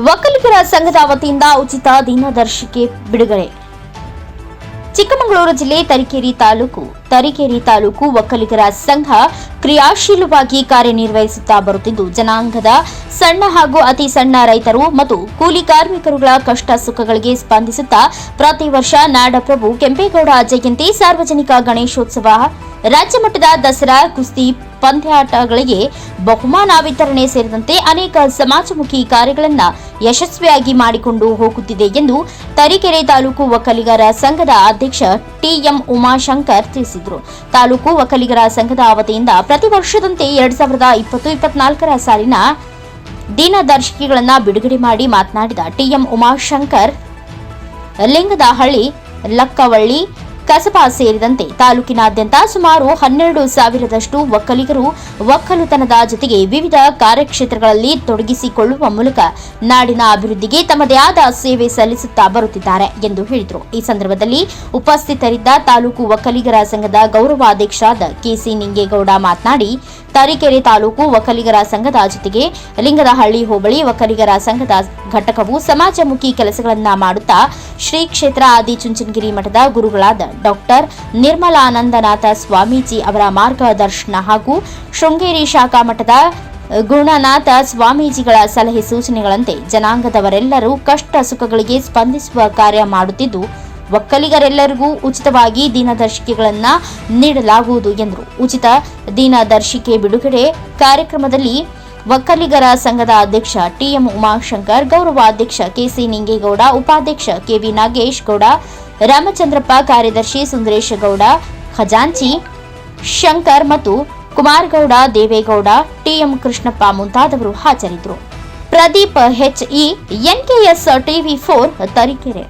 ಒಕ್ಕಲಿಗರ ಸಂಘದ ವತಿಯಿಂದ ಉಚಿತ ದಿನದರ್ಶಿಕೆ ಬಿಡುಗಡೆ. ಚಿಕ್ಕಮಗಳೂರು ಜಿಲ್ಲೆ ತರೀಕೆರೆ ತಾಲೂಕು ತರೀಕೆರೆ ತಾಲೂಕು ಒಕ್ಕಲಿಗರ ಸಂಘ ಕ್ರಿಯಾಶೀಲವಾಗಿ ಕಾರ್ಯನಿರ್ವಹಿಸುತ್ತಾ ಬರುತ್ತಿದ್ದು, ಜನಾಂಗದ ಸಣ್ಣ ಹಾಗೂ ಅತಿ ಸಣ್ಣ ರೈತರು ಮತ್ತು ಕೂಲಿ ಕಾರ್ಮಿಕರುಗಳ ಕಷ್ಟ ಸುಖಗಳಿಗೆ ಸ್ಪಂದಿಸುತ್ತಾ ಪ್ರತಿ ವರ್ಷ ನಾಡಪ್ರಭು ಕೆಂಪೇಗೌಡ ಜಯಂತಿ ಸಾರ್ವಜನಿಕ ಗಣೇಶೋತ್ಸವ. ರಾಜ್ಯ ಮಟ್ಟದ ದಸರಾ, ಕುಸ್ತಿ ಪಂದ್ಯಾಟಗಳಿಗೆ ಬಹುಮಾನ ವಿತರಣೆ ಸೇರಿದಂತೆ ಅನೇಕ ಸಮಾಜಮುಖಿ ಕಾರ್ಯಗಳನ್ನು ಯಶಸ್ವಿಯಾಗಿ ಮಾಡಿಕೊಂಡು ಹೋಗುತ್ತಿದೆ ಎಂದು ತರೀಕೆರೆ ತಾಲೂಕು ಒಕ್ಕಲಿಗರ ಸಂಘದ ಅಧ್ಯಕ್ಷ ಟಿಎಂ ಉಮಾಶಂಕರ್ ತಿಳಿಸಿದರು. ತಾಲೂಕು ಒಕ್ಕಲಿಗರ ಸಂಘದ ವತಿಯಿಂದ ಪ್ರತಿ ವರ್ಷದಂತೆ ಎರಡ್ ಸಾವಿರದ ಇಪ್ಪತ್ತು ಇಪ್ಪತ್ನಾಲ್ಕರ ಸಾಲಿನ ದಿನದರ್ಶಿಕೆಗಳನ್ನು ಬಿಡುಗಡೆ ಮಾಡಿ ಮಾತನಾಡಿದ ಟಿಎಂ ಉಮಾಶಂಕರ್, ಲಿಂಗದಹಳ್ಳಿ, ಲಕ್ಕವಳ್ಳಿ ಕಸಬಾ ಸೇರಿದಂತೆ ತಾಲೂಕಿನಾದ್ಯಂತ ಸುಮಾರು ಹನ್ನೆರಡು ಸಾವಿರದಷ್ಟು ಒಕ್ಕಲಿಗರು ಒಕ್ಕಲುತನದ ಜೊತೆಗೆ ವಿವಿಧ ಕಾರ್ಯಕ್ಷೇತ್ರಗಳಲ್ಲಿ ತೊಡಗಿಸಿಕೊಳ್ಳುವ ಮೂಲಕ ನಾಡಿನ ಅಭಿವೃದ್ಧಿಗೆ ತಮ್ಮದೇ ಆದ ಸೇವೆ ಸಲ್ಲಿಸುತ್ತಾ ಬರುತ್ತಿದ್ದಾರೆ ಎಂದು ಹೇಳಿದರು. ಈ ಸಂದರ್ಭದಲ್ಲಿ ಉಪಸ್ಥಿತರಿದ್ದ ತಾಲೂಕು ಒಕ್ಕಲಿಗರ ಸಂಘದ ಗೌರವಾಧ್ಯಕ್ಷರಾದ ಕೆಸಿ ನಿಂಗೇಗೌಡ ಮಾತನಾಡಿ, ತರೀಕೆರೆ ತಾಲೂಕು ಒಕ್ಕಲಿಗರ ಸಂಘದ ಜೊತೆಗೆ ಲಿಂಗದಹಳ್ಳಿ ಹೋಬಳಿ ಒಕ್ಕಲಿಗರ ಸಂಘದ ಘಟಕವು ಸಮಾಜಮುಖಿ ಕೆಲಸಗಳನ್ನು ಮಾಡುತ್ತಾ ಶ್ರೀ ಕ್ಷೇತ್ರ ಆದಿಚುಂಚನಗಿರಿ ಮಠದ ಗುರುಗಳಾದ ಡಾಕ್ಟರ್ ನಿರ್ಮಲಾನಂದನಾಥ ಸ್ವಾಮೀಜಿ ಅವರ ಮಾರ್ಗದರ್ಶನ ಹಾಗೂ ಶೃಂಗೇರಿ ಶಾಖಾ ಮಠದ ಗುಣನಾಥ ಸ್ವಾಮೀಜಿಗಳ ಸಲಹೆ ಸೂಚನೆಗಳಂತೆ ಜನಾಂಗದವರೆಲ್ಲರೂ ಕಷ್ಟ ಸುಖಗಳಿಗೆ ಸ್ಪಂದಿಸುವ ಕಾರ್ಯ ಮಾಡುತ್ತಿದ್ದು, ಒಕ್ಕಲಿಗರೆಲ್ಲರಿಗೂ ಉಚಿತವಾಗಿ ದಿನದರ್ಶಿಕೆಗಳನ್ನು ನೀಡಲಾಗುವುದು ಎಂದರು. ಉಚಿತ ದಿನದರ್ಶಿಕೆ ಬಿಡುಗಡೆ ಕಾರ್ಯಕ್ರಮದಲ್ಲಿ ಒಕ್ಕಲಿಗರ ಸಂಘದ ಅಧ್ಯಕ್ಷ ಟಿಎಂ ಉಮಾಶಂಕರ್ ಗೌರವ ಅಧ್ಯಕ್ಷ ಕೆಸಿ ನಿಂಗೇಗೌಡ, ಉಪಾಧ್ಯಕ್ಷ ಕೆವಿ ನಾಗೇಶ್ ಗೌಡ ರಾಮಚಂದ್ರಪ್ಪ ಕಾರ್ಯದರ್ಶಿ ಸುಂದರೇಶ ಗೌಡ ಖಜಾಂಚಿ ಶಂಕರ್ ಮತ್ತು ಕುಮಾರಗೌಡ, ದೇವೇಗೌಡ, ಟಿಎಂ ಕೃಷ್ಣಪ್ಪ ಮುಂತಾದವರು ಹಾಜರಿದ್ದರು. Pradeep HE, NKS TV four Tarikere.